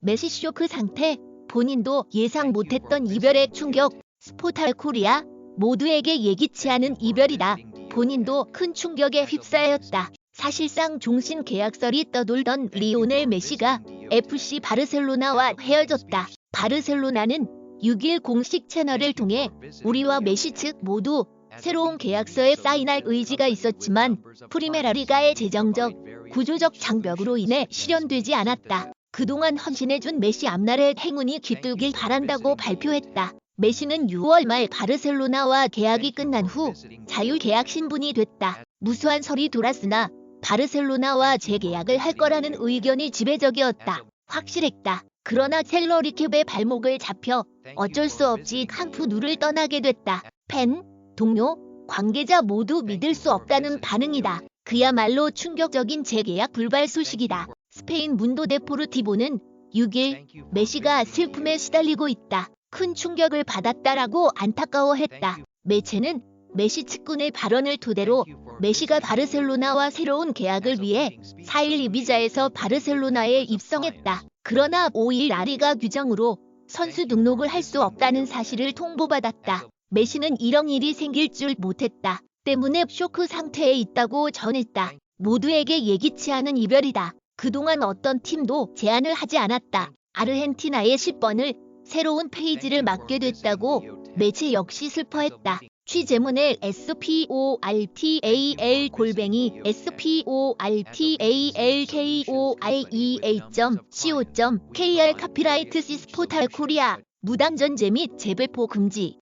메시 쇼크 상태, 본인도 예상 못했던 이별의 충격, 스포탈 코리아, 모두에게 예기치 않은 이별이다. 본인도 큰 충격에 휩싸였다. 사실상 종신 계약설이 떠돌던 리오넬 메시가 FC 바르셀로나와 헤어졌다. 바르셀로나는 6일 공식 채널을 통해 우리와 메시 측 모두 새로운 계약서에 사인할 의지가 있었지만 프리메라 리가의 재정적, 구조적 장벽으로 인해 실현되지 않았다. 그동안 헌신해준 메시 앞날의 행운이 깃들길 바란다고 발표했다. 메시는 6월 말 바르셀로나와 계약이 끝난 후 자유계약 신분이 됐다. 무수한 설이 돌았으나 바르셀로나와 재계약을 할 거라는 의견이 지배적이었다. 확실했다. 그러나 셀러리캡의 발목을 잡혀 어쩔 수 없이 캄프누를 떠나게 됐다. 팬, 동료, 관계자 모두 믿을 수 없다는 반응이다. 그야말로 충격적인 재계약 불발 소식이다. 스페인 문도 데포르티보는 6일 메시가 슬픔에 시달리고 있다. 큰 충격을 받았다라고 안타까워했다. 매체는 메시 측근의 발언을 토대로 메시가 바르셀로나와 새로운 계약을 위해 4일 이비자에서 바르셀로나에 입성했다. 그러나 5일 아리가 규정으로 선수 등록을 할 수 없다는 사실을 통보받았다. 메시는 이런 일이 생길 줄 못했다. 때문에 쇼크 상태에 있다고 전했다. 모두에게 예기치 않은 이별이다. 그동안 어떤 팀도 제안을 하지 않았다. 아르헨티나의 10번을 새로운 페이지를 맡게 됐다고 매체 역시 슬퍼했다. 취재문을 sportal 골뱅이 sportalkorea.co.kr 카피라이트 시스포탈 코리아 무단전제 및 재배포 금지